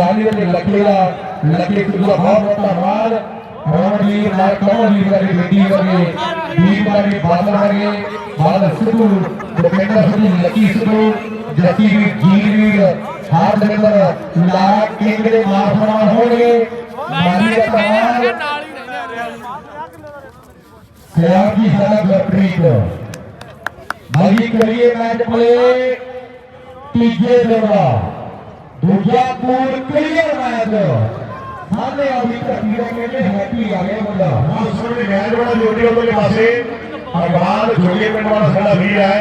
ਬਾਲੀਵੁੱਡ ਦੇ ਕੱਪੜੇ ਦਾ ਲੱਗੇ ਕੁਝ ਦਾ ਬਹੁਤ ਬਹੁਤ ਧੰਨਵਾਦ। ਮੋਹਨ ਜੀ ਨਾਲ ਕੌਣ ਜੀ ਕਰੀ ਬੇਟੀ ਕਰੀ ਦੀਪ ਕਰੀ ਬਾਦਲ ਕਰੀ ਬਾਦਲ ਸਿੱਧੂ ਡਿਫੈਂਡਰ ਸਿੱਧੂ ਲੱਕੀ ਸਿੱਧੂ ਜੱਤੀ ਵੀ ਜੀਰ ਹਾਰ ਡਿਫੈਂਡਰ ਲਾਰਾ ਕਿੰਗ ਦੇ ਮਾਰ ਫਰਮਾਨ ਹੋਣਗੇ। ਮਾਰੀ ਦਾ ਧੰਨਵਾਦ। ਖਿਆਲ ਦੀ ਸਾਡਾ ਗੁਰਪ੍ਰੀਤ। ਭਾਈ ਕਰੀਏ ਮੈਚ ਪਲੇ। ਤੀਜੇ ਦੌਰਾ दूसरा पूल क्लियर बनाया तो सामने अभी तस्वीरों में में हैप्पी आ गया बंदा। हाँ सुन ले यार बड़ा जोड़ी हो के पास और बाद जोड़ी पिंड वाला साडा वीर है।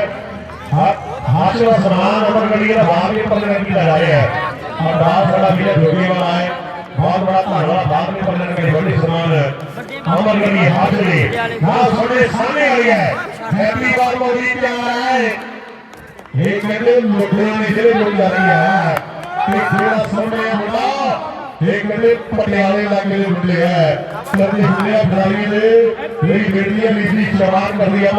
हाथ से समान अमर गली का बाप के पंद्रह की लगा रहे हैं। और बाप साडा वीर जोड़ी वाला है। बहुत बड़ा धन्यवाद बाप के पंद्रह के बड़े समान अमर गली हाथ से। हाँ सुन ले सामने आ गया है। हैप्पी बाल मोदी प्यार है ये कहते लोगों ने चले लोग जा रही है। ਤੇ ਜਿਹੜਾ ਸਾਹਮਣੇ ਮੁੰਡਾ ਇਹ ਕਹਿੰਦੇ ਪਟਿਆਲੇ ਲਾਗੇ ਦੇ ਮੁੰਡੇ ਹੈ। ਕਰਦੇ ਹੁੰਦੇ ਆ ਦੇ, ਮੇਰੀ ਬੇਟੀ ਹੈ ਲੀਸੀ ਚਵਾਨ ਕਰਦੀ ਆ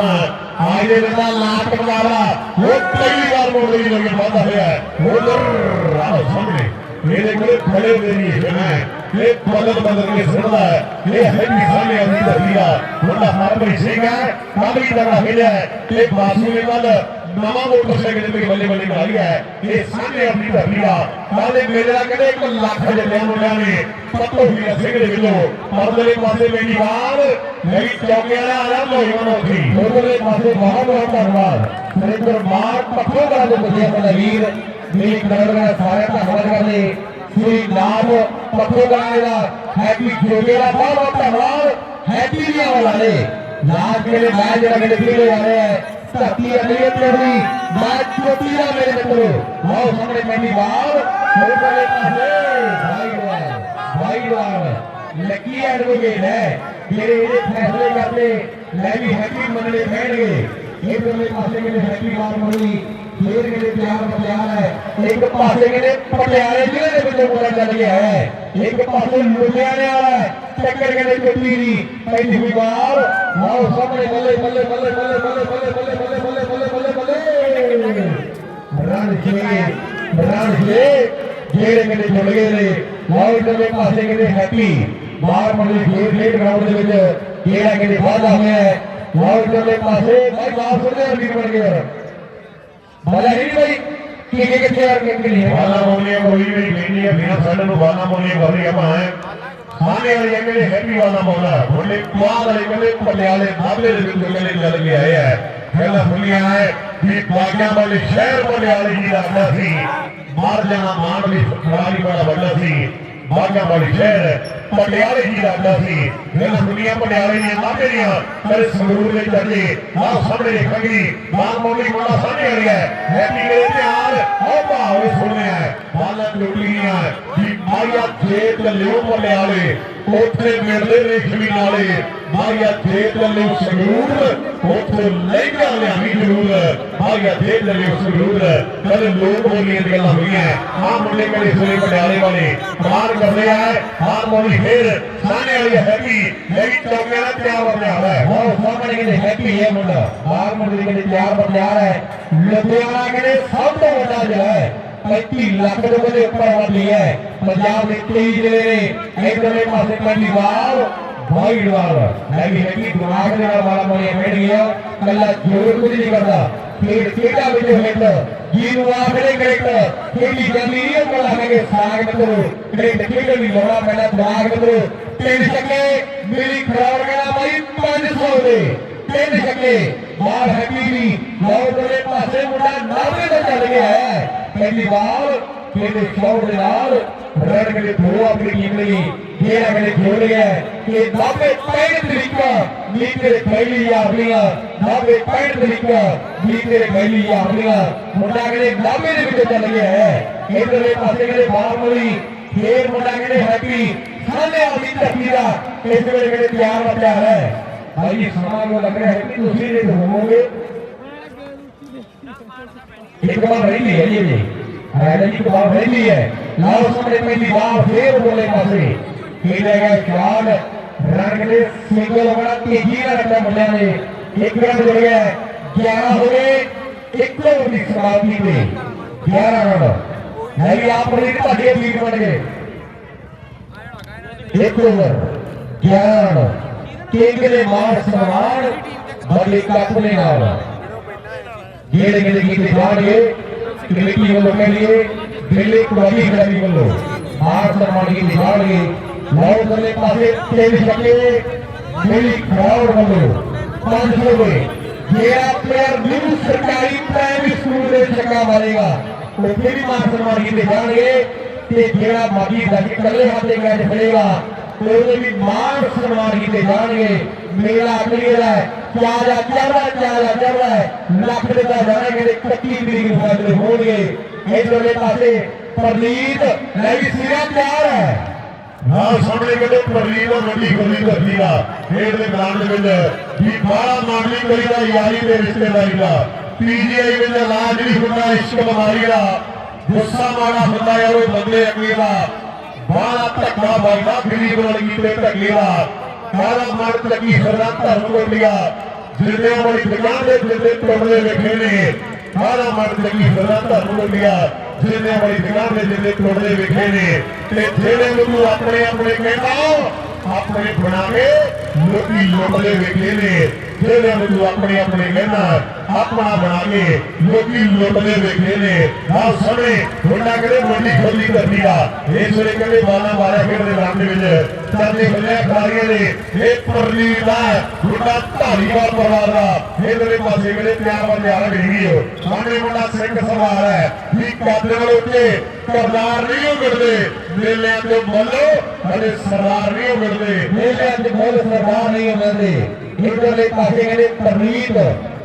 ਆਜ ਦੇ ਬੰਦਾ ਲਾਟ ਵਾਲਾ ਉਹ ਪਹਿਲੀ ਵਾਰ ਮੋੜ ਲੱਗੇ ਵਾਦਾ ਹੋਇਆ ਉਧਰ ਆਹ ਸਾਹਮਣੇ। ਮੇਰੇ ਕੋਲੇ ਖੜੇ ਹੋਏ ਨਹੀਂ ਹੈ ਇਹ ਬਦਲ ਬਦਲ ਕੇ ਸੁਣਦਾ ਹੈ। ਇਹ ਹੈ ਵੀ ਸਾਹਮਣੇ ਆਉਂਦੀ ਦਸੀਆ ਮੁੰਡਾ ਹਰ ਸਿੰਘ ਹੈ ਕਾਬਲੀ ਦਾ ਮਿਲਿਆ ਤੇ ਬਾਸੂ ਨੇ ਕੱਲ ਨਵਾਂ ਮੋਟਰਸਾਈਕਲ ਤੇ ਬੱਲੇ ਬੱਲੇ ਕਰਾਈ ਹੈ। ਇਹ ਸਾਹਮਣੇ ਆਪਣੀ ਧਰਤੀ ਆ ਕਾਲੇ ਮੇਲੇ ਦਾ ਕਹਿੰਦੇ 1 ਲੱਖ ਜੱਲਿਆਂ ਮੁੰਡਿਆਂ ਨੇ ਪੱਤੋ ਹੀ ਸਿੰਘ ਦੇ ਵਿੱਚੋਂ। ਪਰਦਲੇ ਪਾਸੇ ਮੇਰੀ ਬਾਲ ਮੇਰੀ ਚੌਕੇ ਵਾਲਾ ਆਇਆ ਹੋਈ ਉੱਠੀ ਉਧਰਲੇ ਪਾਸੇ ਬਹੁਤ ਬਹੁਤ ਧੰਨਵਾਦ। ਸੁਰਿੰਦਰ ਮਾਰ ਪੱਖੋ ਦਾ ਦੇ ਬੱਚੇ ਆਪਣਾ ਵੀਰ, ਮੇਰੀ ਕਦਰ ਦਾ ਸਾਰੇ ਧੰਨਵਾਦ ਕਰਦੇ। ਸ੍ਰੀ ਨਾਮ ਪੱਖੋ ਦਾ ਹੈਪੀ ਜੋਗੇ ਦਾ ਬਹੁਤ ਬਹੁਤ ਧੰਨਵਾਦ। ਹੈਪੀ ਦੀਆਂ ਵਾਲਾ ਨੇ। ਮੇਰੇ ਮੈਂ ਜਿਹੜਾ ਮੇਰੇ ਵੀਰ ਆ ਰਿਹਾ ਹੈ। ਧਰਤੀ ਅਗਲੀ ਤੇਰੀ ਮੈਂ ਚੋਟੀ ਦਾ ਮੇਰੇ ਮਿੱਤਰੋ ਆਓ ਸਾਹਮਣੇ ਮੈਨੀ ਬਾਲ ਉਧਰਲੇ ਪਾਸੇ। ਭਾਈ ਵਾਲ ਭਾਈ ਵਾਲ ਲੱਕੀ ਐਡਵੋਕੇਟ ਹੈ। ਜਿਹੜੇ ਇਹਦੇ ਫੈਸਲੇ ਕਰਦੇ ਲੈ ਵੀ ਹੈਪੀ ਮੰਨਣੇ ਪੈਣਗੇ। ਇਹ ਦੋਨੇ ਪਾਸੇ ਕਿਤੇ ਹੈਪੀ ਬਾਲ ਮੰਨੀ ਫੇਰ ਕਿਤੇ ਪਿਆਰ ਪਟਿਆਲ ਹੈ ਇੱਕ ਪਾਸੇ ਕਿਤੇ ਪਟਿਆਲੇ ਜ਼ਿਲ੍ਹੇ ਦੇ ਵਿੱਚ ਮੁੰਡਾ ਚੱਲ ਗਿਆ ਹੈ ਇੱਕ ਪਾਸੇ ਲੁਧਿਆਣੇ ਵਾਲਾ ਹੈ ਟੱਕਰ ਕਿਤੇ ਚੁੱਟੀ ਦੀ ਪਹਿਲੀ ਵੀ ਬਾਲ ਆਓ ਸਾਹਮਣੇ ਬੱਲੇ ਬੱਲੇ ਬੱਲੇ ਬੱਲੇ ਬੱਲੇ ਬੱਲੇ ਬੱਲੇ ਬੱਲੇ ਬੱਲੇ ਬੱਲੇ ਬੱਲੇ ਬੱਲੇ ਰਨ ਜੇ ਰਨ ਜੇ ਜਿਹੜੇ ਕਿਤੇ ਜੁੜ ਗਏ ਨੇ ਆਓ ਇਧਰਲੇ ਪਾਸੇ ਕਿਤੇ ਹੈਪੀ ਬਾਹਰ ਮੰਡੀ ਖੇਡ ਖੇਡ ਗਰਾਊਂਡ ਦੇ ਵਿੱਚ ਜਿਹੜਾ ਕਿਤੇ ਵਾਧਾ ਹੋਇਆ ਹੈ ਆਓ ਇਧਰਲੇ ਪਾਸੇ ਭਾਈ ਬਾਹਰ ਸੁਣਦੇ ਵੀਰ ਬਣ ਗਏ ਬੋਲੇ ਨਹੀਂ ਭਾਈ ਕਿੱਥੇ ਕਿੱਥੇ ਯਾਰ ਕਿੱਥੇ ਲਈ ਬਾਲਾ ਬੋਲੀਆਂ ਕੋਈ ਵੀ ਕਹਿੰਦੀ ਹੈ ਫਿਰ ਸਾਡੇ ਨੂੰ ਬਾਲਾ ਬੋਲੀਆਂ ਕਰ ਰਹੀ ਆਪਾਂ ਹੈ ਮਾਨੇ ਵਾਲੇ ਕਹਿੰਦੇ ਹੈਪੀ ਵਾਲਾ ਬੋਲਾ ਬੋਲੇ ਕੁਆਦ ਵਾਲੇ ਕਹਿੰਦੇ ਪੱਲੇ ਵਾਲੇ ਮਾਬਲੇ ਦੇ ਵਿੱਚ ਕਹਿੰਦੇ ਚੱਲ ਕੇ ਆਏ ਆ। ਪਹਿਲਾਂ ਬੋਲੀਆਂ ਹੈ ਇਹ ਕੁਆਗਿਆਂ ਵਾਲੇ ਸ਼ਹਿਰ ਬੋਲੇ ਵਾਲੇ ਜੀ ਦਾ ਸੀ। ਮਾਰ ਜਾਣਾ, ਮਾਰ ਵੀ ਸਵਾਰੀ ਬੜਾ ਵੱਡਾ ਸੀ। ਬਾਗਿਆਂ ਵਾਲੇ ਸ਼ਹਿਰ, ਪਟਿਆਲੇ ਜੀ ਦਾ ਸੀ। ਪਹਿਲਾਂ ਸੁਣਿਆ ਪਟਿਆਲੇ ਦੀਆਂ ਮਾਪੇ ਦੀਆਂ ਕਦੇ ਸੰਗਰੂਰ ਦੇ ਚੱਲੇ ਆਹ ਸਾਹਮਣੇ ਦੇਖਾਂਗੇ ਬਾਗ ਮੌਲੀ ਮੌਲਾ ਸਾਹਮਣੇ ਆ ਰਿਹਾ ਹੈਪੀ ਮੇਰੇ ਪਿਆਰ ਆਹ ਭਾਵੇਂ ਸੁਣਿਆ ਹੈ ਬਾਲਾਂ ਲੁੱਟੀਆਂ ਮਾਇਆ ਖੇਤ ਲਿਓ ਪਟਿਆਲੇ। ਉੱਥੇ ਮਿਲਦੇ ਨੇ ਜ਼ਮੀਨਾਲੇ ਮਾਰਿਆ ਦੇ ਲਈ ਸਰੂਰ ਉੱਥੇ ਲਹਿੰਗਾ ਲਿਆਵੀ ਜ਼ਰੂਰ। ਮਾਰਿਆ ਦੇ ਲਈ ਸਰੂਰ ਕੱਲ ਲੋਕ ਬੋਲੀਆਂ ਦੀਆਂ ਗੱਲਾਂ ਹੋਈਆਂ ਆ ਮੁੰਡੇ ਮੇਰੇ ਸੋਲੇ ਪਟਿਆਲੇ ਵਾਲੇ? ਮਾਰ ਕਰਦੇ ਆ ਹਾਰ ਮੋਲੀ ਫੇਰ। ਸਾਹਮਣੇ ਵਾਲੀ ਹੈਪੀ ਹੈਪੀ ਚੌਕੇ ਨਾਲ ਤਿਆਰ ਬੰਦਿਆਲ ਹੈ ਬਹੁਤ ਸਾਹਮਣੇ ਕਹਿੰਦੇ ਹੈਪੀ ਹੈ ਮੁੰਡਾ? ਹਾਰ ਮੁੰਡੇ ਕਹਿੰਦੇ ਤਿਆਰ ਬੰਦਿਆਲ ਹੈ ਲੁਧਿਆਣਾ ਕਹਿੰਦੇ ਸਭ ਤੋਂ ਵੱਡਾ ਜਿਹੜਾ ਹੈ 35 ਲੱਖ ਦੇ ਉਹਦੇ ਉੱਪਰ ਆਬਾਦੀ ਹੈ। ਪੰਜਾਬ ਦੇ 23 ਜ਼ਿਲ੍ਹੇ ਨੇ ਇਧਰਲੇ ਪਾਸੇ ਪੰਜਵਾਲ ਭਾਈਵਾਲ ਹੈ ਹੈਗੀ ਦਿਮਾਗ ਦੇ ਨਾਲ ਵਾਲਾ ਮੋੜੀਆਂ ਬੈਠ ਗਿਆ ਕੱਲਾ ਜੋਰ ਕੁਝ ਨਹੀਂ ਕਰਦਾ। ਖੇਡ ਖੇਡਾ ਵਿੱਚ ਹਿੱਟ ਜੀ ਨੂੰ ਕ੍ਰਿਕਟ ਖੇਡੀ ਜਾਂਦੀ ਨਹੀਂ, ਉਹ ਕੋਲ ਆਖੇ ਸਾਗ ਮਿੱਤਰੋ ਕ੍ਰਿਕਟ ਖੇਡਣ ਦੀ ਲੋੜਾ ਪੈਣਾ ਦਿਮਾਗ ਮਿੱਤਰੋ ਤਿੰਨ ਛੱਕੇ, ਮੇਰੀ ਖਰਾਬ ਕਹਿੰਦਾ ਬਾਈ 500 ਦੇ। ਤਿੰਨ ਛੱਕੇ, ਬਾਹਰ ਹੈਪੀ ਵੀ ਲਓ ਦੋਲੇ ਪਾਸੇ ਮੁੰਡਾ ਨਾਵੇਂ ਦਾ ਚੱਲ ਗਿਆ ਹੈ। ਪਹਿਲੀ ਵਾਰ ਕਿਹਦੇ ਸ਼ੌਟ ਦੇ ਨਾਲ ਰਣ ਕੇ ਦੋ ਆਪਣੀ ਟੀਮ ਲਈ ਇਹ ਅਗਲੇ ਜੋੜ ਗਿਆ ਕਿ 90 65 ਤਰੀਕਾ ਵੀ ਤੇਰੇ ਪਹਿਲੀ ਆਪਣੀਆਂ 90 65 ਤਰੀਕਾ ਵੀ ਤੇਰੇ ਪਹਿਲੀ ਆਪਣੀਆਂ ਮੁੰਡਾ ਕਿਹੜੇ 90 ਦੇ ਵਿੱਚ ਚੱਲ ਗਿਆ ਹੈ ਇਧਰਲੇ ਪਾਸੇ ਕਿਹੜੇ ਬਾਹਰ ਮਲੀ ਫੇਰ ਮੁੰਡਾ ਕਿਹੜੇ ਹੈਪੀ ਸਾਹਮਣੇ ਆਪਣੀ ਧਰਤੀ ਦਾ ਇਸ ਵੇਲੇ ਕਿਹੜੇ ਪਿਆਰ ਦਾ ਪਿਆਰ ਹੈ ਭਾਈ ਸਮਾਂ ਨੂੰ ਲੱਗ ਰਿਹਾ ਹੈ ਕਿ ਤੁਸੀਂ ਜੇ ਹੋਵੋਗੇ एक बार पहली है ये रायडन की बात पहली है लाल सामने पहली बार फिर बोले पासे खेलेगा ख्याल रन के सिंगल बड़ा तेजी ਨਾਲ ਰੱਖਿਆ ਮੁੰਡਿਆਂ ਨੇ ਇੱਕ ਰਨ ਜੁੜ ਗਿਆ 11 ਹੋ ਗਏ ਇੱਕ ਓਵਰ ਦੀ ਸਮਾਪਤੀ ਤੇ 11 ਰਨ ਹੈ ਵੀ ਆਪ ਨੇ ਤੁਹਾਡੇ ਲੀਡ ਬਣ ਗਏ ਇੱਕ ਓਵਰ 11 ਰਨ ਕਿੰਗ ਦੇ ਮਾਰ ਸਨਮਾਨ ਬਦਲੇ ਕੱਪ ਦੇ ਨਾਲ ਜਿਹੜੇ ਜਿਹੜੇ ਕੀਤੇ ਜਾਣਗੇ ਕਮੇਟੀ ਵੱਲੋਂ ਕਹਿੰਦੇ ਦਿੱਲੀ ਕਬੱਡੀ ਅਕੈਡਮੀ ਵੱਲੋਂ ਮਾਰ ਸਨਮਾਨ ਕੀਤੇ ਜਾਣਗੇ ਲਓ ਥੱਲੇ ਪਾਸੇ ਤੇਲ ਛੱਕੇ ਦਿੱਲੀ ਕਰਾਉਡ ਵੱਲੋਂ 500 ਰੁਪਏ ਜਿਹੜਾ ਪਲੇਅਰ ਨਿਊ ਸਰਕਾਰੀ ਪ੍ਰਾਇਮਰੀ ਸਕੂਲ ਦੇ ਛੱਕਾ ਮਾਰੇਗਾ ਉੱਥੇ ਵੀ ਮਾਰ ਸਨਮਾਨ ਕੀਤੇ ਜਾਣਗੇ ਤੇ ਜਿਹੜਾ ਮਾਗੀ ਦਾ ਇਕੱਲੇ ਹੱਥੇ ਕੈਚ ਫੜੇਗਾ ਉਹਦੇ ਵੀ ਮਾਣ ਸਨਮਾਨ ਕੀਤੇ ਜਾਣਗੇ। ਮੇਲਾ ਕਲੀਅਰ ਹੈ। ਚਾਜਾ ਚੜਦਾ ਚਾਜਾ ਚੜਦਾ ਲੱਖ ਦੇ ਤਾਂ ਜਾਣਾ ਕਿ 31 ਤਰੀਕ ਨੂੰ ਫੈਸਲੇ ਹੋਣਗੇ। ਇਧਰਲੇ ਪਾਸੇ ਪ੍ਰਨੀਤ ਲੈ ਵੀ ਸਿਰਾ ਤਿਆਰ ਹੈ। ਨਾਲ ਸਾਹਮਣੇ ਕਹਿੰਦੇ ਪਰਲੀ ਦਾ ਵੱਡੀ ਗੋਲੀ ਧਰਤੀ ਦਾ ਖੇਡ ਦੇ ਮੈਦਾਨ ਦੇ ਵਿੱਚ ਵੀ ਬਾਹਲਾ ਮਾਮਲੀ ਕਰੀਦਾ ਯਾਰੀ ਦੇ ਰਿਸ਼ਤੇਦਾਰੀ ਦਾ। ਪੀਜੀਆਈ ਵਿੱਚ ਇਲਾਜ ਨਹੀਂ ਹੁੰਦਾ, ਇਸ਼ਕ ਬਿਮਾਰੀ ਦਾ। ਗੁੱਸਾ ਮਾੜਾ ਹੁੰਦਾ ਯਾਰ, ਉਹ ਬੰਦੇ ਅੱਗੇ ਦਾ। ਬਾਹਲਾ ਧੱਕਾ ਵੱਜਦਾ ਗਰੀਬ ਲੜਕੀ ਤੇ ਧੱਕੇ ਦਾ ਬਾਹਲਾ ਮਰ ਲੱਗੀ ਸਰਦਾਰ ਧਰਮ ਕੋਟੀਆ। ਜਿੰਨੇ ਵਾਲੀ ਦੁਕਾਨ ਦੇ ਜਿੰਨੇ ਟੋੜਦੇ ਵੇਖੇ ਨੇ ਬਾਹਲਾ ਮਰ ਲੱਗੀ ਸਰਦਾਰ ਧਰਮ ਕੋਟੀਆ। ਜਿੰਨੇ ਵਾਲੀ ਦੁਕਾਨ ਦੇ ਜਿੰਨੇ ਟੋੜਦੇ ਵੇਖੇ ਨੇ, ਤੇ ਜਿਹੜੇ ਨੂੰ ਆਪਣੇ ਆਪਣੇ ਕਹਿੰਦਾ, ਆਪਣੇ ਬਣਾਵੇ ਲੋਕੀ ਲੋਕਲੇ ਵੇਖੇ ਨੇ। ਜਿਹੜੇ ਨੂੰ ਆਪਣੇ ਆਪਣੇ ਕਹਿੰਦਾ ਆਪਣਾ ਬਣਾ ਕੇ ਲੋਕੀ ਲੋਕਲੇ ਵੇਖੇ ਨੇ। ਆਹ ਸਣੇ ਉਹਨਾਂ ਕਹਿੰਦੇ, ਮੰਡੀ ਖੋਲੀ ਕਰਦੀ ਆ ਇਸ ਵੇਲੇ ਕਹਿੰਦੇ ਬਾਣਾ ਮਾਰਿਆ ਖੇਡਦੇ ਰਾਮ ਦੇ ਵਿੱਚ। ਚਾਲੇ ਹੋਏ ਖਿਡਾਰੀਆਂ ਨੇ, ਇਹ ਪਰਲੀ ਦਾ ਮੁੰਡਾ ਧਾਰੀਵਾਲ ਪਰਿਵਾਰ ਦਾ। ਇਹਦੇ ਪਾਸੇ ਕਹਿੰਦੇ, ਪਿਆਰ ਵਾਲੇ ਆ ਗਈ ਹੋ ਸਾਹਮਣੇ ਮੁੰਡਾ ਸਿੰਘ ਸਵਾਰ ਹੈ। ਵੀ ਕਾਬਲੇ ਵਾਲੇ ਉੱਤੇ ਕਰਦਾਰ ਨਹੀਂ ਉਗੜਦੇ। ਮੇਲਿਆਂ ਤੇ ਬੋਲੋ ਅਰੇ ਸਰਦਾਰ ਨਹੀਂ ਹੋ ਮੇਲਿਆਂ ਮੇਲੇ ਅੱਜ ਬਹੁਤ ਸਰਦਾਰ ਨਹੀਂ ਹੁੰਦੇ ਇਧਰਲੇ ਪਾਸੇ ਕਹਿੰਦੇ ਪ੍ਰਨੀਤ,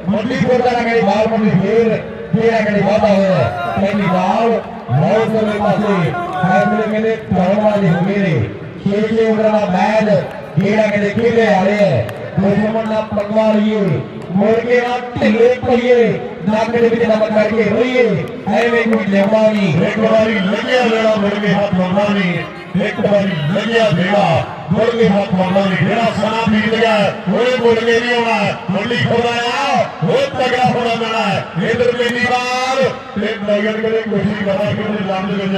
ਮੰਡੀ ਕੋਟਾ ਕਹਿੰਦੇ ਬਾਲ ਮੰਡੀ ਫੇਰ ਫੇਰ ਕਹਿੰਦੇ ਵਾਦਾ ਹੋਇਆ। ਕਹਿੰਦੀ ਬਾਲ ਬਹੁਤ ਦੇ ਪਾਸੇ ਫੈਸਲੇ ਕਹਿੰਦੇ ਪਾਉਣ ਵਾਲੇ ਹੋ ਗਏ ਨੇ। ਛੇ ਛੇ ਓਵਰਾਂ ਦਾ ਮੈਚ, ਜਿਹੜਾ ਕਹਿੰਦੇ ਖੇਡੇ ਆ। ਰਹੇ ਹੈ ਦੁਸ਼ਮਣ ਨਾਲ ਪੰਗਾ ਲਈਏ। ਮੁੜ ਕੇ ਨਾ ਢਿੱਲੇ ਪਈਏ ਨੱਕ ਦੇ ਵਿੱਚ ਨਮਕ ਕਰਕੇ ਰਹੀਏ ਐਵੇਂ ਕੋਈ ਲੈਵਾ ਨਹੀਂ। ਇੱਕ ਵਾਰੀ ਲੱਗਿਆ ਵੇਲਾ ਮੁੜ ਕੇ ਹੱਥ ਲਾਉਣਾ ਨਹੀਂ। ਇੱਕ ਵਾਰੀ ਲੱਗਿਆ ਵੇਲਾ ਮੁੜ ਕੇ ਹੱਥ ਲਾਉਣਾ ਨਹੀਂ ਜਿਹੜਾ ਸਮਾਂ ਬੀਤ ਗਿਆ ਉਹਨੇ ਮੁੜ ਕੇ ਨਹੀਂ ਆਉਣਾ। ਮੁੰਡੀ ਖੋਦਾਇਆ ਉਹ ਤਗੜਾ ਹੋਣਾ ਪੈਣਾ ਇਧਰ ਮੇਰੀ ਵਾਰ, ਤੇ ਨਗਰ ਕਰੇ ਕੋਸ਼ਿਸ਼ ਕਰਦਾ ਕਿ ਉਹਦੇ ਲੰਮ ਵਿੱਚ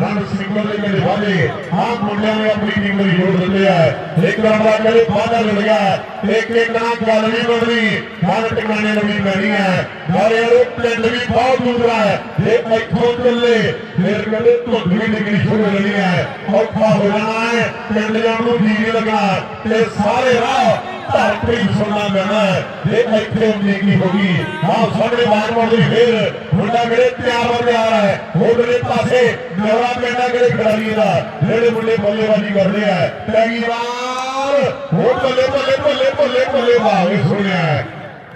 ਰਨ ਸਿੰਗਲ ਦੇ ਮੇਰੇ ਵਾਲੇ ਆਪ ਮੁੰਡਿਆਂ ਨੇ ਆਪਣੀ ਟੀਮ ਨੂੰ ਜੋੜ ਦਿੱਤੇ ਆ। ਇੱਕ ਨੰਬਰ ਕਰੇ ਵਾਦਾ ਮਿਲ ਗਿਆ। ਇੱਕ ਇੱਕ ਨਾਲ ਗੱਲ ਨਹੀਂ ਬਣਦੀ। ਗੱਲ ਟਿਕਾਣੇ ਨੂੰ ਪੈਣੀ ਹੈ ਨਾਲੇ ਉਹ ਪਿੰਡ ਵੀ ਬਹੁਤ ਦੂਰ ਹੈ ਜੇ ਇੱਥੋਂ ਚੱਲੇ, ਫਿਰ ਕਹਿੰਦੇ ਧੁੰਦ ਵੀ ਨਿਕਲੀ ਸ਼ੁਰੂ ਹੋ ਹੈ ਔਖਾ ਹੋ ਜਾਣਾ ਹੈ। ਪਿੰਡ ਜਾਣ ਨੂੰ ਜੀ ਨਹੀਂ ਤੇ ਸਾਰੇ ਰਾਹ ਧਰਤੀ ਸੁਣਨਾ ਪੈਣਾ ਜੇ ਇੱਥੇ ਉਮੀਦੀ ਹੋ ਗਈ, ਆਹ ਸਾਹਮਣੇ ਬਾਹਰ ਮੋੜੀ ਫੇਰ ਮੁੰਡਾ ਕਿਹੜੇ ਤਿਆਰ ਹੋ ਤਿਆਰ ਹੈ? ਉਧਰਲੇ ਪਾਸੇ ਨਵਰਾ ਪਿੰਡਾ ਕਿਹੜੇ ਖਿਡਾਰੀ ਦਾ? ਜਿਹੜੇ ਮੁੰਡੇ ਬੱਲੇਬਾਜ਼ੀ ਕਰਦੇ ਆ। ਪੈਗੀ ਵਾਰ ਬੱਲੇ ਬੱਲੇ ਬੱਲੇ ਬੱਲੇ ਬੱਲੇ ਵਾਹ ਸੁਣਿਆ ਹੈ।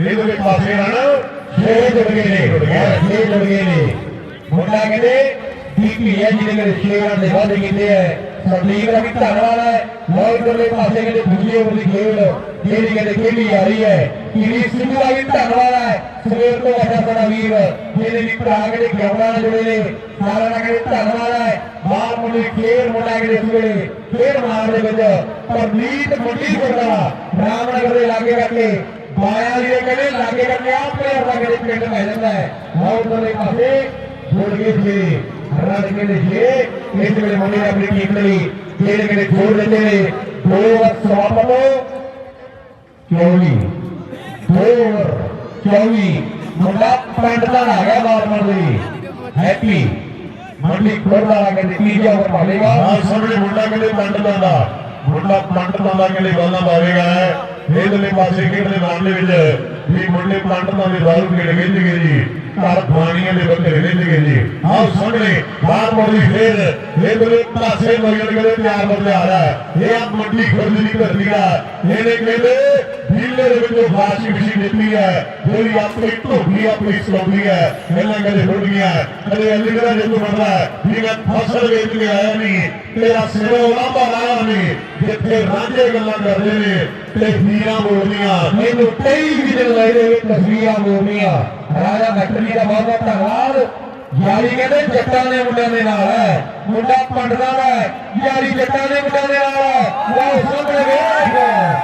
ਇਹਦੇ ਪਾਸੇ ਹਨ ਛੇ ਜੁੜ ਨੇ। ਛੇ ਜੁੜ ਨੇ। ਮੁੰਡਾ ਕਹਿੰਦੇ ਡੀਪੀ ਹੈ ਜਿਹਨੇ ਮੇਰੇ ਛੇ ਰਨ ਦੇ ਵਾਅਦੇ ਕੀਤੇ ਹੈ। ਸਰਦੀਪ ਦਾ ਵੀ ਧੰਨਵਾਦ ਹੈ। ਲੋਈ ਦੇ ਪਾਸੇ ਕਹਿੰਦੇ ਦੂਜੀ ਓਵਰ ਖੇਡ ਜਿਹੜੀ ਕਹਿੰਦੇ ਖੇਡੀ ਜਾ ਰਹੀ ਹੈ ਕੀਰੀ ਸਿੰਘ ਦਾ ਵੀ ਧੰਨਵਾਦ ਹੈ। ਸਵੇਰ ਤੋਂ ਵੱਡਾ ਸਾਡਾ ਵੀਰ ਜਿਹਨੇ ਵੀ ਭਰਾ ਕਹਿੰਦੇ ਗਿਆਉਣਾ ਨਾਲ ਜੁੜੇ ਨੇ, ਸਾਰਿਆਂ ਦਾ ਕਹਿੰਦੇ ਧੰਨਵਾਦ ਹੈ। ਬਾਹਰ ਮੁੰਡੇ ਖੇਡ ਮੁੰਡਾ ਕਹਿੰਦੇ ਸਵੇਰੇ ਖੇਡ ਮਾਰ ਦੇ ਵਿੱਚ ਪਰਨੀਤ ਮੁੰਡੀ ਕੋਟਾ ਰਾਮਨਗਰ ਦੇ ਲਾਗੇ ਕਰਕੇ ਬਾਇਆ ਜੀ ਦੇ ਕਹਿੰਦੇ ਲਾਗੇ ਕਰਕੇ ਆ ਪਲੇਅਰ ਦਾ ਕਹਿੰਦੇ ਪਿੰਡ ਪੈ ਜਾਂਦਾ ਹੈ। ਬਹੁਤ ਦੇ ਪਾਸੇ ਜੁੜ ਜੀ। ਰਨ ਕਹਿੰਦੇ ਜੀ ਇਸ ਵੇਲੇ ਮੁੰਡੇ ਆਪਣੀ ਟੀਮ ਲਈ ਜਿਹੜੇ ਕਹਿੰਦੇ ਜੋੜ ਦਿੰਦੇ ਨੇ। ਦੋ ਓਵਰ ਸਮਾਪਤ 24 ਦੋ ਓਵਰ 24 ਮੁੰਡਾ ਪਿੰਡ ਦਾ ਆ ਗਿਆ ਬਾਹਰ ਮੰਡੀ ਹੈਪੀ ਮੰਡੀ ਕੋਲਾ ਕਹਿੰਦੇ ਤੀਜਾ ਓਵਰ ਪਾਵੇਗਾ ਆਹ ਸਾਹਮਣੇ ਮੁੰਡਾ ਕਹਿੰਦੇ ਪੰਡ ਦਾ ਮੁੰਡਾ ਪੰਡ ਦਾ ਕਹਿੰਦੇ ਬਾਲਾਂ ਪਾਵੇਗਾ। ਇਹਦੇ ਪਾਸੇ ਖੇਡਦੇ ਨਾਮ ਦੇ ਵਿੱਚ ਵੀ ਮੁੰਡੇ ਪੰਡ ਦਾ ਦੇ ਦਾਰੂ ਖੇਡ ਗਏ ਜੀ। ਘਰ ਪਾਣੀਆਂ ਦੇ ਬੱਕਰੇ ਰਹਿੰਦੇ ਗਏ ਜੀ। ਆਹ ਸਾਹਮਣੇ ਬਾਹਰ ਮੋੜੀ ਫੇਰ ਇਹਦੇ ਪਾਸੇ ਮਗਰ ਕਹਿੰਦੇ ਪਿਆਰ ਬੰਦੇ ਆ ਰਿਹਾ ਇਹ ਆ ਮੰਡੀ ਖੁਰਦ ਦੀ ਧਰਤੀ ਆ ਇਹਨੇ ਕਹਿੰਦੇ ਢੀਲੇ ਦੇ ਵਿੱਚੋਂ ਫਾਸੀ ਦਿੱਤੀ ਹੈ। ਜਿਹੜੀ ਆਪਣੀ ਢੋਲੀ ਆਪਣੀ ਸਲਾਉਂਦੀ ਹੈ। ਇਹਨਾਂ ਕਹਿੰਦੇ ਰੁੜ ਗਿਆ ਕਦੇ ਅੱਲੀ ਜੇ ਤੂੰ ਬੰਦਾ ਵੀ ਫਸਲ ਵੇਚ ਕੇ ਆਇਆ ਨਹੀਂ ਤੇਰਾ ਸਿਰੋਂ ਲਾਂਭਾ ਲਾਇਆ ਨਹੀਂ ਜਿੱਥੇ ਰਾਂਝੇ ਗੱਲਾਂ ਕਰਦੇ ਨੇ, ਤੇ ਹੀਰਾਂ ਬੋਲਦੀਆਂ ਮੈਨੂੰ ਕਈ ਵੀ ਦਿਨ ਲੱਗਦੇ ਵਿੱਚ ਤਸਵੀਰਾਂ ਬੋਲਦੀਆਂ ਰਾਜਾ ਮੈਟਰੀ ਦਾ ਬਹੁਤ ਬਹੁਤ ਧੰਨਵਾਦ। ਯਾਰੀ ਕਹਿੰਦੇ ਜੱਟਾਂ ਦੇ ਮੁੰਡਿਆਂ ਦੇ ਨਾਲ ਹੈ। ਮੁੰਡਾ ਪੰਡਤਾਂ ਦਾ ਯਾਰੀ ਜੱਟਾਂ ਦੇ ਮੁੰਡਿਆਂ ਦੇ ਨਾਲ ਹੈ। ਲਓ, ਸਾਹਮਣੇ ਵੇਖ। ਸਾਹਮਣੇ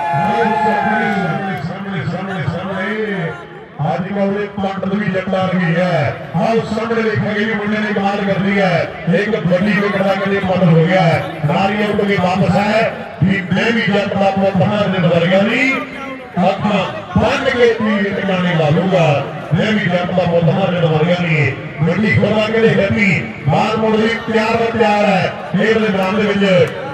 ਅੱਜ ਗੱਲ ਦੇ ਪੰਡਤ ਵੀ ਜੱਟਾ ਰਹੀ ਹੈ ਆਹ ਸਾਹਮਣੇ ਦੇਖਾਂਗੇ ਵੀ ਮੁੰਡੇ ਨੇ ਕਮਾਲ ਕਰਦੀ ਹੈ। ਇੱਕ ਵੱਡੀ ਵਿਕਟ ਦਾ ਕਹਿੰਦੇ ਮਦਦ ਹੋ ਗਿਆ ਹੈ ਨਾਰੀ ਉੱਡ ਕੇ ਵਾਪਸ ਹੈ ਵੀ ਮੈਂ ਵੀ ਜੱਟ ਦਾ ਪੁੱਤ ਹਾਂ ਦੇ ਬਦਲ ਗਿਆ ਨਹੀਂ। ਅੱਖਾਂ ਬੰਦ ਕੇ ਤੀਰ ਟਿਕਾਣੇ ਲਾ ਲੂਗਾ। ਮੈਂ ਵੀ ਜੱਟ ਦਾ ਪੁੱਤ ਹਾਂ ਦੇ ਬਦਲ ਗਿਆ ਨਹੀਂ। ਵੱਡੀ ਖੋਲਾ ਕਹਿੰਦੇ ਹੈਪੀ ਬਾਹਰ ਮੁੰਡ ਵੀ ਤਿਆਰ ਬਰ ਤਿਆਰ ਹੈ। ਇਹ ਦੇ ਮੈਦਾਨ ਦੇ ਵਿੱਚ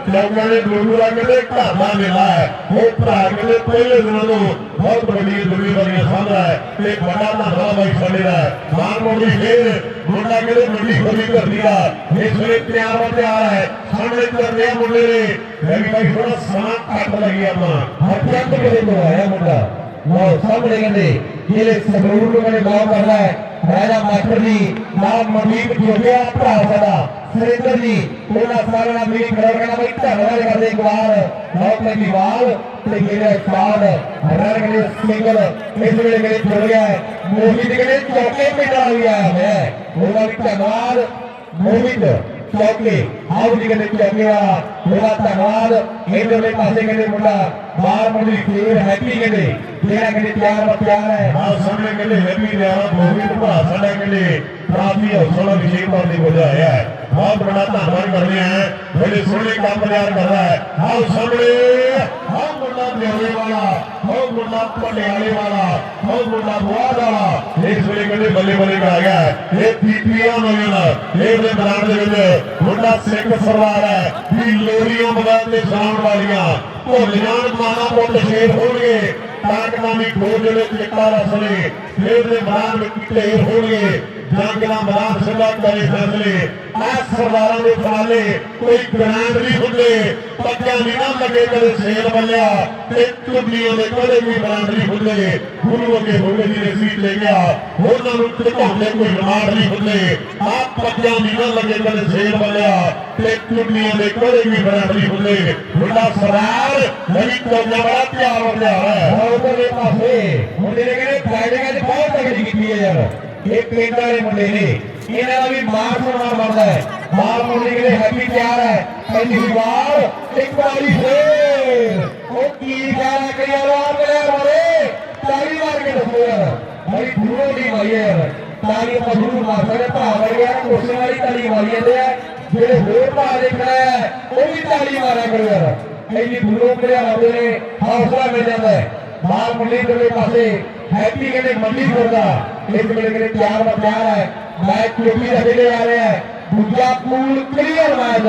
ਲੋਕਾਂ ਨੇ ਗੁਰੂ ਦਾ ਕਹਿੰਦੇ ਘਰ ਦਾ ਮੇਲਾ ਹੈ। ਉਹ ਭਰਾ ਕਹਿੰਦੇ ਪਹਿਲੇ ਦਿਨਾਂ ਤੋਂ ਬਹੁਤ ਵੱਡੀ ਜ਼ਿੰਮੇਵਾਰੀਆਂ ਸਾਂਭਦਾ ਹੈ ਤੇ ਵੱਡਾ ਧੰਨਵਾਦ ਬਾਈ ਸਾਡੇ ਦਾ। ਮਾਨ ਮੋੜੀ ਫੇਰ ਮੁੰਡਾ ਕਹਿੰਦੇ ਵੱਡੀ ਖੋਲੀ ਕਰਦੀ ਆ ਇਸ ਵੇਲੇ ਤਿਆਰ ਹੋ ਤਿਆਰ ਹੈ। ਸਾਹਮਣੇ ਕਰਦੇ ਆ ਮੁੰਡੇ ਨੇ ਮੈਂ ਵੀ ਬਾਈ ਥੋੜਾ ਸਮਾਂ ਘੱਟ ਲੱਗਿਆ ਮਾਂ। ਅਤਿਅੰਤ ਕਿਤੇ ਤੋਂ ਆਇਆ ਮੁੰਡਾ। ਲਓ ਸਾਹਮਣੇ ਕਹਿੰਦੇ ਜਿਹੜੇ ਸੰਗਰੂਰ ਨੂੰ ਕਹਿੰਦੇ ਨਾਮ ਕਰਨਾ ਹੈ ਰਾਜਾ ਮਾਸਟਰ ਜੀ ਨਾਮ ਮਨਦੀਪ ਜੋਗਿਆ ਭਰਾ ਸਾਡਾ ਸੁਰਿੰਦਰ ਜੀ ਉਹਨਾਂ ਸਾਰਿਆਂ ਨਾਲ ਮੇਰੀ ਖੜਾ ਕਰਨਾ ਬਈ ਧੰਨਵਾਦ ਕਰਦੇ ਇੱਕ ਵਾਰ ਬਹੁਤ ਲੱਗੀ ਵਾਲ ਤੇ ਜਿਹੜੇ ਸਟਾਰ ਹਰਾਂ ਕਹਿੰਦੇ ਸਿੰਗਲ ਇਸ ਵੇਲੇ ਕਹਿੰਦੇ ਜੁੜ ਗਿਆ ਹੈ ਮੋਹਿਤ ਕਹਿੰਦੇ ਚੌਕੇ ਪਿੰਡ ਗਿਆ ਹੈ ਉਹਦਾ ਵੀ ਧੰਨਵਾਦ ਮੋਹਿਤ ਚੌਕੇ ਆਓ ਜੀ ਕਹਿੰਦੇ ਚੌਕੇ ਵਾਲਾ ਉਹਦਾ ਧੰਨਵਾਦ। ਇਧਰਲੇ ਪਾਸੇ ਕਹਿੰਦੇ ਮੁੰਡਾ ਬਾਹਰ ਮੁੰਡੀ ਫੇਰ ਹੈਪੀ ਕਹਿੰਦੇ। ਜਿਹੜਾ ਕਹਿੰਦੇ ਪਿਆਰ ਵਾ ਹੈ। ਆ ਸਾਹਮਣੇ ਕਹਿੰਦੇ ਹੈਪੀ ਲਿਆਵਾ ਗੋਬਿੰਦ ਭਰਾ ਕਹਿੰਦੇ। ਪ੍ਰਾਪਤੀ ਹੌਸਲਾ ਵਿਸ਼ੇਸ਼ ਤੌਰ ਤੇ ਬੁਝਾਇਆ ਹੈ। ਬਹੁਤ ਬੜਾ ਧੰਨਵਾਦ ਕਰਦੇ ਆ ਬੜੇ ਸੋਹਣੇ ਕੰਮ ਤਿਆਰ ਕਰਦਾ ਹੈ। ਆਹ ਸਾਹਮਣੇ। ਆਹ ਮੁੰਡਾ ਪਿਆਰੇ ਵਾਲਾ। ਆਹ ਮੁੰਡਾ ਪਟਿਆਲੇ ਵਾਲਾ। ਆਹ ਮੁੰਡਾ ਬੁਆਦ ਵਾਲਾ। ਇਸ ਵੇਲੇ ਕਹਿੰਦੇ ਬੱਲੇ ਬੱਲੇ ਕਰ ਗਿਆ ਇਹ ਪੀਪੀਆ ਨਗਰ ਇਹ ਦੇ ਮੈਦਾਨ ਦੇ ਵਿੱਚ ਮੁੰਡਾ ਸਿੰਘ ਸਰਦਾਰ ਹੈ। ਵੀ ਲੋਰੀਆਂ ਮਗਾਂ ਤੇ ਸਾਉਣ ਵਾਲੀਆਂ ਭੁੱਲ ਮਾਨਾ ਪੁੱਤ ਸ਼ੇਰ ਹੋਣਗੇ। ਤਾਕਨਾਮੀ ਖੋਜ ਜਿਹੜੇ ਚਿੱਟਾ ਰਸਲੇ ਫੇਰ ਦੇ ਮੈਦਾਨ ਵਿੱਚ ਢੇਰ ਹੋਣਗੇ। ਜੰਗ ਦਾ ਮੈਦਾਨ ਕਰੇ ਫੈਸਲੇ। ਆ ਸਰਦਾਰਾਂ ਦੇ ਫਾਲੇ ਕੋਈ ਗ੍ਰਾਂਡ ਨਹੀਂ ਹੁੰਦੇ। ਪੱਕਿਆਂ ਨਹੀਂ ਨਾ ਲੱਗੇ ਕਦੇ ਸੇਲ ਬੱਲਿਆ ਤੇ ਚੁੰਨੀਆਂ ਦੇ ਕਦੇ ਵੀ ਬਰਾਂਡ ਨਹੀਂ ਹੁੰਦੇ। ਗੁਰੂ ਅੱਗੇ ਹੋਵੇ ਜੀ ਨੇ ਸੀਟ ਲੈ ਗਿਆ। ਉਹਨਾਂ ਨੂੰ ਝਟਾਉਂਦੇ ਕੋਈ ਰਿਮਾਂਡ ਨਹੀਂ ਹੁੰਦੇ। ਆ ਪੱਕਿਆਂ ਨਹੀਂ ਨਾ ਲੱਗੇ ਕਦੇ ਸੇਲ ਬੱਲਿਆ ਤੇ ਚੁੰਨੀਆਂ ਦੇ ਕਦੇ ਵੀ ਬਰਾਂਡ ਨਹੀਂ ਹੁੰਦੇ। ਮੁੰਡਾ ਸਰਾਰ ਨਹੀਂ ਕੋਨਾ ਬੜਾ ਪਿਆਰ ਹੋ ਗਿਆ। ਹੈ ਉਧਰਲੇ ਪਾਸੇ ਮੁੰਡੇ ਨੇ ਕਹਿੰਦੇ ਫਾਈਟਿੰਗ ਅੱਜ ਬਹੁਤ ਤਗੜੀ ਕੀਤੀ ਹੈ ਯਾਰ। ਇਹ ਪਿੰਡ ਵਾਲੇ ਮੁੰਡੇ ਨੇ ਇਹਨਾਂ ਦਾ ਵੀ ਮਾਰ ਸਨਮਾਨ ਬਣਦਾ ਹੈ ਮਾਰ ਮੁੰਡੇ ਕਹਿੰਦੇ ਹੈਪੀ ਪਿਆਰ ਹੈ ਪਹਿਲੀ ਵਾਰ ਇੱਕ ਵਾਰੀ ਫੇਰ ਉਹ ਕੀ ਗਾਣਾ ਕਰਿਆ ਰਾਮ ਕਰਿਆ ਮਾਰੇ ਤਾਲੀ ਮਾਰ ਕੇ ਦੱਸੋ ਯਾਰ ਬੜੀ ਦੂਰੋਂ ਦੀ ਮਾਰੀ ਯਾਰ ਤਾਲੀ ਆਪਾਂ ਜ਼ਰੂਰ ਮਾਰ ਸਕਦੇ ਭਰਾ ਵਰਗੇ ਆ ਕੋਸ਼ਿਸ਼ ਵਾਲੀ ਤਾਲੀ ਮਾਰੀ ਜਾਂਦੇ ਆ ਜਿਹੜੇ ਹੋਰ ਭਾਅ ਦੇਖਣਾ ਉਹ ਵੀ ਤਾਲੀ ਮਾਰਿਆ ਕਰੋ ਯਾਰ ਇੰਨੀ ਦੂਰੋਂ ਪੜਿਆ ਆਉਂਦੇ ਨੇ ਹੌਸਲਾ ਮਿਲ ਜਾਂਦਾ ਹੈ ਬਾਹਰ ਮੁੰਡੇ ਦੇ ਪਾਸੇ ਹੈਪੀ ਕਹਿੰਦੇ ਮੰਡੀ ਫਿਰਦਾ ਇਸ ਵੇਲੇ ਕਹਿੰਦੇ ਪਿਆਰ ਦਾ ਪਿਆਰ ਹੈ ਮੈਚ ਚੋਟੀ ਦਾ ਵੇਲੇ ਆ ਰਿਹਾ ਹੈ ਦੂਜਾ ਪੂਲ ਕਲੀਅਰ ਮੈਚ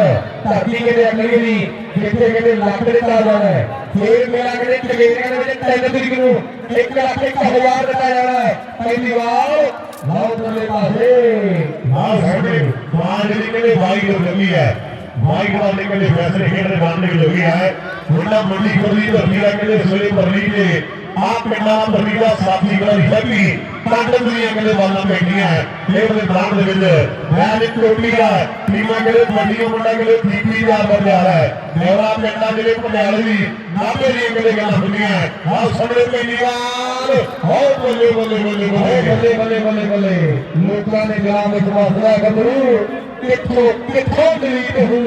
ਧਰਤੀ ਕਹਿੰਦੇ ਅਗਲੀ ਨਹੀਂ ਜਿੱਥੇ ਕਹਿੰਦੇ ਲੱਖ ਦੇ ਤਾਲ ਜਾਣਾ ਹੈ ਫੇਰ ਮੇਰਾ ਕਹਿੰਦੇ ਚਗੇਰੀਆਂ ਦੇ ਵਿੱਚ ਤਿੰਨ ਤਰੀਕ ਨੂੰ 1 ਲੱਖ 1000 ਦਿੱਤਾ ਜਾਣਾ ਹੈ ਪਹਿਲੀ ਵਾਰ ਲਾਓ ਦਰਲੇ ਪਾਸੇ ਆਹ ਸਾਡੇ ਮਾਂ ਜਿਹੜੀ ਕਹਿੰਦੇ ਵਾਈਟ ਲੱਗੀ ਹੈ ਵਾਈਟ ਵਾਲੇ ਕਹਿੰਦੇ ਫੈਸਲੇ ਖੇਡਦੇ ਬਾਂਦੇ ਵਿੱਚ ਲੱਗੀ ਹੈ ਮੁੰਡਾ ਮੰਡੀ ਕੋਲੀ ਧਰਤੀ ਦਾ ਕਹਿੰਦੇ ਸਵੇਰੇ ਪਰਲੀ ਤੇ ਆਹ ਪਿੰਡਾਂ ਦਾ ਪਰਲੀ ਦਾ ਸਾਥੀ ਜਿਹੜਾ ਹੈਪੀ ਪੰਡ ਦੁਨੀਆ ਕਹਿੰਦੇ ਬਾਲਾਂ ਬੈਠੀਆਂ ਹੈ। ਇਹ ਉਹਦੇ ਬਰਾਂਡ ਦੇ ਵਿੱਚ ਮੈਂ ਇੱਕ ਕੋਟੀ ਦਾ ਟੀਮਾਂ ਕਹਿੰਦੇ ਵੱਡੀਆਂ ਮੁੰਡਾ ਕਹਿੰਦੇ ਪੀਪੀ ਦਾ ਬੰਦਿਆ ਹੈ। ਮੇਰਾ ਪਿੰਡਾਂ ਜਿਹੜੇ ਪਟਿਆਲੇ ਦੀ ਨਾਭੇ ਦੀਆਂ ਕਹਿੰਦੇ ਗੱਲਾਂ ਹੁੰਦੀਆਂ ਆਹ ਸਾਹਮਣੇ ਪਹਿਲੀ ਵਾਰ ਹੋ ਬੱਲੇ ਬੱਲੇ ਬੱਲੇ ਬੱਲੇ। ਬੱਲੇ ਬੱਲੇ ਬੱਲੇ ਲੋਕਾਂ ਦੇ ਦਿਲਾਂ ਵਿੱਚ ਵਸਦਾ ਗੱਭਰੂ ਕਿੱਥੋਂ ਕਿੱਥੋਂ ਦਲੀਪ ਹੋ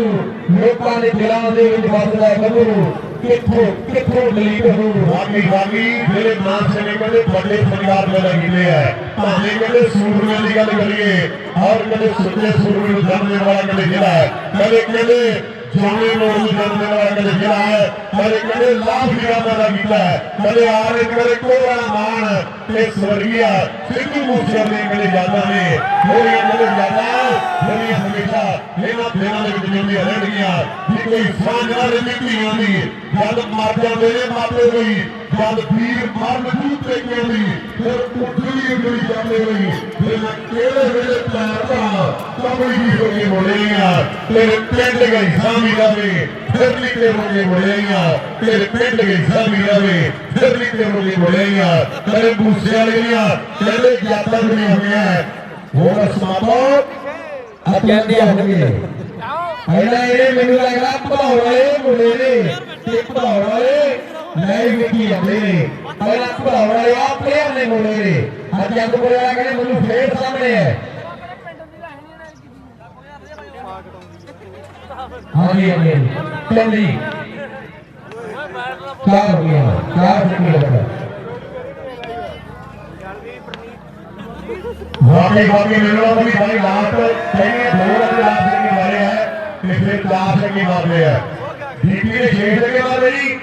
ਲੋਕਾਂ ਦੇ ਗਲਾਂ ਦੇ ਵਿੱਚ ਵਸਦਾ ਗੱਭਰੂ ਕਿੱਥੋਂ ਕਿੱਥੋਂ ਦਲੀਪ ਹੋ? ਬਾਕੀ ਮੇਰੇ ਜਿਹੜੇ ਮਾਨ ਸਿੰਘ ਕਹਿੰਦੇ ਵੱਡੇ ਪਰਿਵਾਰ ਪੈਦਾ ਕੀਤੇ ਆ। ਭਾਵੇਂ ਕਹਿੰਦੇ ਸੂਰਮੇ ਦੀ ਗੱਲ ਕਰੀਏ ਔਰ ਕਹਿੰਦੇ ਸੁੱਚੇ ਸੂਰਮੇ ਨੂੰ ਜਨਮ ਵਾਲਾ ਕਹਿੰਦੇ ਜਿਹੜਾ ਹੈ। ਕਹਿੰਦੇ ਕਹਿੰਦੇ ਜਾਣੇ ਲੋਕ ਨੂੰ ਜਨਮ ਵਾਲਾ ਕਹਿੰਦੇ ਜਿਹੜਾ ਹੈ। ਕਹਿੰਦੇ ਕਹਿੰਦੇ ਲਾਭ ਜਿਹੜਾ ਪੈਦਾ ਕੀਤਾ ਹੈ। ਕਹਿੰਦੇ ਆਰੇ ਕਹਿੰਦੇ ਕੋਰਾ ਮਾਨ ਤੇ ਸਵਰਗੀਆ, ਸਿੱਧੂ ਮੂਸੇਵਾਲੇ ਕਹਿੰਦੇ ਯਾਦਾਂ ਨੇ। ਹੋਰੀਆਂ ਕਹਿੰਦੇ ਯਾਦਾਂ ਜਿਹੜੀਆਂ ਹਮੇਸ਼ਾ ਇਹਨਾਂ ਦਿਨਾਂ ਦੇ ਵਿੱਚ ਜਿਉਂਦੀਆਂ ਰਹਿਣਗੀਆਂ ਵੀ ਕੋਈ ਸਾਂਝ ਨਾ ਰਹਿੰਦੀ ਧੀਆਂ ਦੀ ਜਦ ਮਰ ਜਾਂਦੇ ਨੇ ਮਾਪੇ ਕੋਈ ਜਦ ਵੀਰ ਮਰਨ ਜੂਤੇ ਕਿਉਂਦੀ ਫਿਰ ਪੁੱਠੀ ਉਂਗਲੀ ਜਾਂਦੇ ਹੋਈ ਫਿਰ ਮੈਂ ਕਿਹੜੇ ਵੇਲੇ ਪੈਰ ਧਾਂ ਕਮਲੀ ਦੀ ਹੋ ਕੇ ਮੁੜੇਗਾ ਤੇਰੇ ਪਿੰਡ ਗਈ ਸਾਮੀ ਜਾਵੇ ਫਿਰ ਨਹੀਂ ਤੇ ਹੋ ਕੇ ਮੁੜੇਗਾ ਤੇਰੇ ਪਿੰਡ ਗਈ ਸਾਮੀ ਜਾਵੇ ਫਿਰ ਨਹੀਂ ਤੇ ਹੋ ਕੇ ਮੁੜੇਗਾ ਤੇਰੇ ਬੂਸੇ ਵਾਲੀਆਂ ਕਹਿੰਦੇ ਜਾਤਾਂ ਨਹੀਂ ਹੋਈਆਂ ਹੋਰ ਸਮਾਪਤ ਕਹਿੰਦੇ ਹੋਣਗੇ ਪਹਿਲਾਂ ਇਹ ਮੈਨੂੰ ਲੱਗਦਾ ਭਦੌੜ ਵਾਲੇ ਮੁੰਡੇ ਨੇ ਤੇ ਭਦੌੜ ਵਾਲੇ ਲਾਈਵ ਵੇਖੀ ਜਾਂਦੇ ਨੇ। ਪਹਿਲਾਂ ਭਦੌੜ ਵਾਲੇ ਆ ਪਲੇਅਰ ਨੇ ਮੁੰਡੇ ਨੇ ਅੱਜ ਜੱਗਪੁਰ ਵਾਲਾ ਕਹਿੰਦੇ ਮੈਨੂੰ ਫੇਰ ਸਾਹਮਣੇ ਹੈ ਹਾਂਜੀ ਹਾਂਜੀ। ਚੰਦੀ ਚਾਰ ਹੋ ਗਿਆ ਚਾਰ ਹੋ ਗਿਆ ਬਾਕੀ ਬਾਕੀ ਮਿਲਣਾ ਵੀ ਭਾਈ ਲਾਟ ਕਹਿੰਦੇ ਦੋ ਲੱਗੇ ਲਾਟ ਦੇ ਮਾਰੇ ਹੈ ਫਿਰ ਚਾਰ ਲੱਗੇ ਮਾਰਦੇ ਆ ਡੀਪੀ ਦੇ ਛੇ ਲੱਗੇ ਮਾਰੇ ਜੀ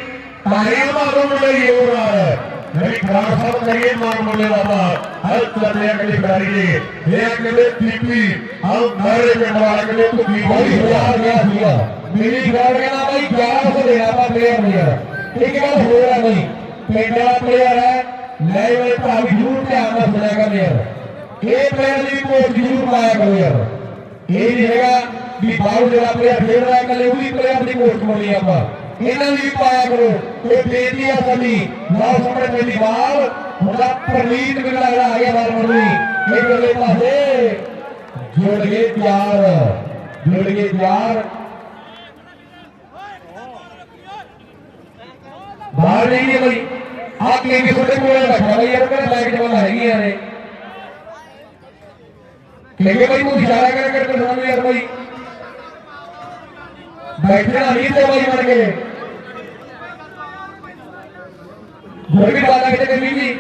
ਤਾਰੀਖ ਮਾਰੋ ਮੁੰਡੇ ਹੀ ਹੋ ਰਹਾ ਹੈ ਮੇਰੀ ਖਾਨ ਸਾਹਿਬ ਕਰੀਏ ਮਾਰ ਮੁੰਡੇ ਦਾ ਬਾਹਰ ਹਰ ਚੱਲੇ ਅਗਲੀ ਖਿਡਾਰੀ ਜੀ ਇਹ ਅਗਲੇ ਡੀਪੀ ਆਉ ਨਾਰੇ ਪਿੰਡ ਵਾਲਾ ਅਗਲੇ ਤੋਂ ਕੀ ਕੋਈ ਹੋਈ ਹਜ਼ਾਰ ਗਿਆ ਸੀਗਾ ਮੇਰੀ ਗੱਲ ਕਹਿੰਦਾ ਬਾਈ 1100 ਦੇਣਾ ਆਪਾਂ ਪਲੇਅਰ ਨੂੰ ਯਾਰ ਇੱਕ ਗੱਲ ਹੋਰ ਹੈ ਬਈ ਪਿੰਡ ਵਾਲਾ ਪਲੇਅਰ ਹੈ ਲੈ ਵੇ ਭਾਵੇਂ ਜ਼ਰੂਰ ਧਿਆਨ ਨਾਲ ਸੁਣਿਆ ਕਰ ਯਾਰ। ਇਹ ਪਲੇਅਰ ਦੀ ਪੋਸਟ ਜ਼ਰੂਰ ਪਾਇਆ ਕਰੋ ਯਾਰ। ਇਹ ਨਹੀਂ ਹੈਗਾ ਵੀ ਬਾਹਰ ਜਿਹੜਾ ਪਲੇਅਰ ਖੇਡਦਾ ਹੈ ਕੱਲੇ ਉਹਦੀ ਪਲੇਅਰ ਦੀ ਪੋਸਟ ਪਾਉਣੀ ਆਪਾਂ। ਇਹਨਾਂ ਦੀ ਵੀ ਪਾਇਆ ਕਰੋ। ਇਹ ਬੇਨਤੀ ਆ ਸਾਡੀ, ਨਾਲ ਸਾਹਮਣੇ ਮੇਰੀ ਬਾਲ ਉਹਦਾ ਪ੍ਰਨੀਤ ਮੈਨੂੰ ਲੱਗਦਾ ਆ ਗਿਆ ਬਾਲ ਮਰਨੀ ਇਹ ਗੱਲੇ ਪਾਸੇ ਜੁੜ ਗਏ ਪਿਆਰ ਜੁੜ ਗਏ ਪਿਆਰ ਬਾਹਰ ਨਹੀਂ ਹੈ ਬਈ ਆਹ ਕਲੀਨ ਤੁਹਾਡੇ ਕੋਲ ਰੱਖਿਆ ਯਾਰ ਕਿਹੜਾ ਬੈਗ ਜਵਾਨ ਹੈਗੀਆਂ ਨੇ ਕਿਉਂਕਿ ਬਈ ਤੂੰ ਇਸ਼ਾਰਾ ਕਰ ਕਰ ਕੇ ਸਾਨੂੰ ਯਾਰ ਬਈ ਬੈਠਣਾ ਨਹੀਂ ਤੇ ਬਈ ਮਰ ਕੇ ਹੋਰ ਵੀ ਬਾਤ ਕਿਤੇ ਕਰਨੀ ਜੀ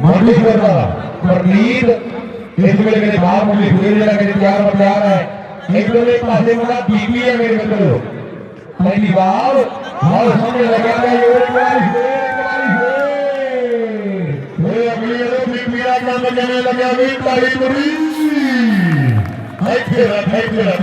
ਮੁਰਲੀ ਕਰਦਾ ਪ੍ਰਨੀਤ ਇਸ ਵੇਲੇ ਮੇਰੇ ਬਾਹਰ ਮੁਰਲੀ ਫੇਰ ਜਿਹੜਾ ਕਿ ਤਿਆਰ ਹੋ ਤਿਆਰ ਹੈ ਇੱਕ ਪਾਸੇ ਮੁੰਡਾ ਬੀਬੀ ਹੈ ਮੇਰੇ ਮਿੱਤਰੋ। ਪਹਿਲੀ ਵਾਰ ਹਾਲ ਸਾਹਮਣੇ ਲੱਗਿਆ ਹੈ ਇਹ ਵਾਲੀ ਫੇਰ ਇੱਕ ਵਾਲੀ ਫੇਰ ਇਹ ਅਗਲੀ ਇਹਦੇ ਬੀਬੀ ਦਾ ਕੰਮ ਜਿਵੇਂ ਲੱਗਿਆ? ਵੀ ਤਾਲੀ ਤੁਰੀ ਇੱਥੇ ਰੱਖ ਇੱਥੇ ਰੱਖ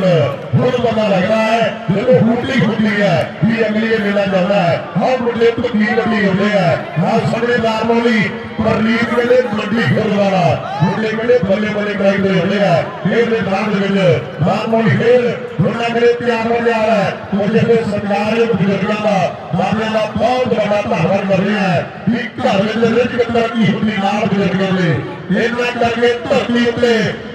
ਹੁਣ ਪਤਾ ਲੱਗਦਾ ਹੈ ਜਦੋਂ ਫੁੱਟੀ ਫੁੱਟੀ ਹੈ ਵੀ ਅਗਲੀ ਮੇਲਾ ਜਾਂਦਾ ਹੈ। ਹਰ ਮੁੰਡੇ ਤੋਂ ਕੀ ਹੁੰਦੇ ਹੈ ਹਾਂ ਸਾਹਮਣੇ ਨਾਰਮਲੀ ਪਰਨੀਤ ਵੇਲੇ ਵੱਡੀ ਗੁਰਦੁਆਰਾ ਮੁੰਡੇ ਵੇਲੇ ਬੱਲੇ ਬੱਲੇ ਕਰਾਈ ਹੋਏ ਹੁੰਦੇ ਹੈ ਇਹ ਦੇ ਨਾਮ ਦੇ ਵਿੱਚ ਨਾਰਮਲੀ ਫੇਰ ਉਹਨਾਂ ਮੇਰੇ ਪਿਆਰ ਹੋ ਜਾ ਰਿਹਾ ਮੁੰਡੇ ਦੇ ਸਰਕਾਰ ਦੇ ਬਜ਼ੁਰਗਾਂ ਦਾ ਬਾਬੇ ਦਾ ਬਹੁਤ ਵੱਡਾ ਧੰਨਵਾਦ ਕਰ ਰਿਹਾ ਹੈ ਵੀ ਘਰ ਵਿੱਚ ਰਿੱਝ ਤਰੱਕੀ ਹੁੰਦੀ, ਨਾਲ ਬਜ਼ੁਰਗਾਂ ਦੇ। ਇਹਨਾਂ ਕਰਕੇ ਧਰਤੀ ਉੱਤੇ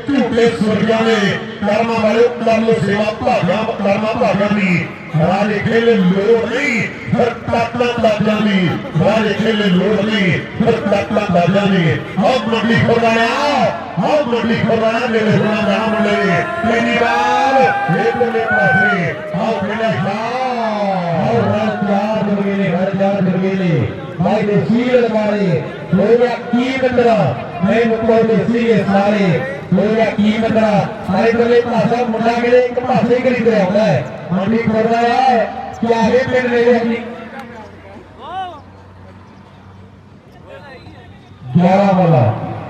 ਝੂਠੇ ਸੁਰਗਿਆਂ ਨੇ ਕਰਮਾਂ ਵਾਲੇ ਕਰ ਲੋ ਸੇਵਾ ਭਾਗਾਂ ਕਰਮਾਂ ਭਾਗਾਂ ਦੀ। ਰਾਜ ਖੇਲੇ ਲੋੜ ਨਹੀਂ, ਫਿਰ ਤਾਕਤਾਂ ਲਾਜਾਂ ਦੀ। ਰਾਜ ਖੇਲੇ ਲੋੜ ਨਹੀਂ, ਫਿਰ ਤਾਕਤਾਂ ਲਾਜਾਂ ਦੀ। ਹੌਬ ਨਬੀ ਖੁਰਾਣਾ ਹੌਬ ਨਬੀ ਖੁਰਾਣਾ ਮੇਰੇ ਸੁਣਾ ਨਾ ਮੁੰਡੇ ਤੇਰੀ ਵਾਰ ਮੇਰੇ ਨੇ ਪਾਸੇ ਹੌਬ ਮੇਰਾ ਯਾਰ ਹੌਬ ਰਾਤ ਯਾਰ ਮੇਰੇ ਹਰ ਯਾਰ ਮੇਰੇ ఆయన కీలన మారి లోయా కీమందర ਮੈਂ ਮੁਕਮਲ ਦੇ ਸੀਰੀਅਸ ਮਾਰੇ ਲੋਇਆ ਕੀਮਤਰਾ ਸਾਰੇ ਕੋਲੇ ਭਾਸ਼ਾ ਮੁੰਡਾ ਕਿਹੜੇ ਇੱਕ ਭਾਸ਼ੇ ਕਰੀ ਤੇ ਆਉਂਦਾ ਹੈ ਮੰਡੀ ਖੋਲਦਾ ਹੈ ਕਿ ਆਗੇ ਪਿੰਡ ਰਹੇ ਆਪਣੀ 11 ਵਾਲਾ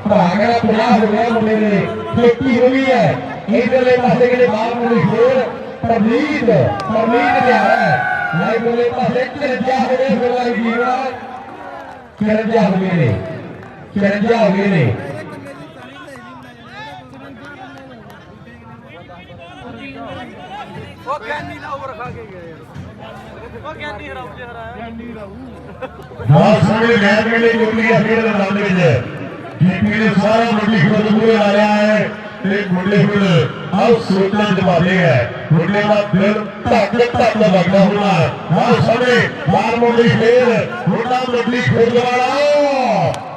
ਭਾਗੜਾ ਪੁਰਾ ਹੋ ਗਿਆ ਮੁੰਡੇ ਨੇ ਖੇਤੀ ਹੋ ਗਈ ਹੈ ਇਧਰਲੇ ਪਾਸੇ ਕਿਹੜੇ ਬਾਹਰ ਮੁੰਡੇ ਖੇਡ ਪ੍ਰਨੀਤ ਪ੍ਰਨੀਤ ਤੇ ਆ ਰਿਹਾ ਹੈ ਲੈ ਕੋਲੇ ਪਾਸੇ ਤੇ ਜਾ ਹੋ ਗਿਆ ਗੋਲਾ ਜੀਵਾ ਚਰਜਾ ਹੋ ਗਏ ਨੇ। ਚਰਜਾ ਹੋ ਗਏ ਨੇ। ਉਹ ਕੈਨੀ ਦਾ ਉਮਰ ਖਾ ਕੇ ਗਿਆ ਯਾਰ। ਉਹ ਕੈਨੀ ਹਰਾਉ ਜੇ ਹਰਾਇਆ। ਕੈਨੀ ਰਾਉ ਬਹੁਤ ਸਾਰੇ ਮੈਚ ਮੇਲੇ ਜੁਟਲੀ ਅਖੀਰ ਦੇ ਮੈਦਾਨ ਵਿੱਚ ਜੀਪੀ ਨੇ ਸਾਰਾ ਮੁੱਢੀ ਖੁਦ ਮੂਹਰੇ ਆ ਰਿਹਾ ਹੈ ਤੇ ਮੁੱਢੇ ਖੁਦ ਆਉ ਸੋਟਾ ਜਵਾਬੇ ਹੈ। ਮੁੰਡੇ ਦਾ ਦਿਲ ਧੱਕ ਧੱਕ ਲੱਗਦਾ ਹੋਣਾ ਆਹ ਸਾਰੇ ਬਾਹਰ ਮੁੰਡੀ ਫੇਰ ਮੁੰਡਾ ਮੁੰਡੀ ਖੁਦ ਵਾਲਾ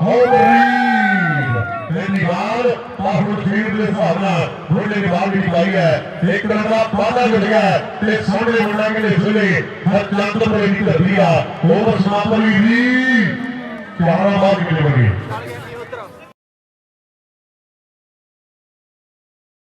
ਹੋ ਮਰੀਦ ਇਹ ਨਿਵਾਲ ਪਾਹੁਲ ਖੇਡ ਦੇ ਹਿਸਾਬ ਨਾਲ ਮੁੰਡੇ ਨੇ ਵੀ ਪਾਈ ਹੈ। ਇੱਕ ਰਨ ਦਾ ਵਾਧਾ ਜੁੜ ਗਿਆ ਤੇ ਸਾਹਮਣੇ ਮੁੰਡਾ ਕਿਨੇ ਸੁਲੇ ਹਰ ਜੰਦ ਪਰ ਦੀ ਧਰਤੀ ਆ ਉਹ ਸਮਾਪਨ ਵੀ 11 ਬਾਅਦ ਕਿਲੇ ਬਣੀ?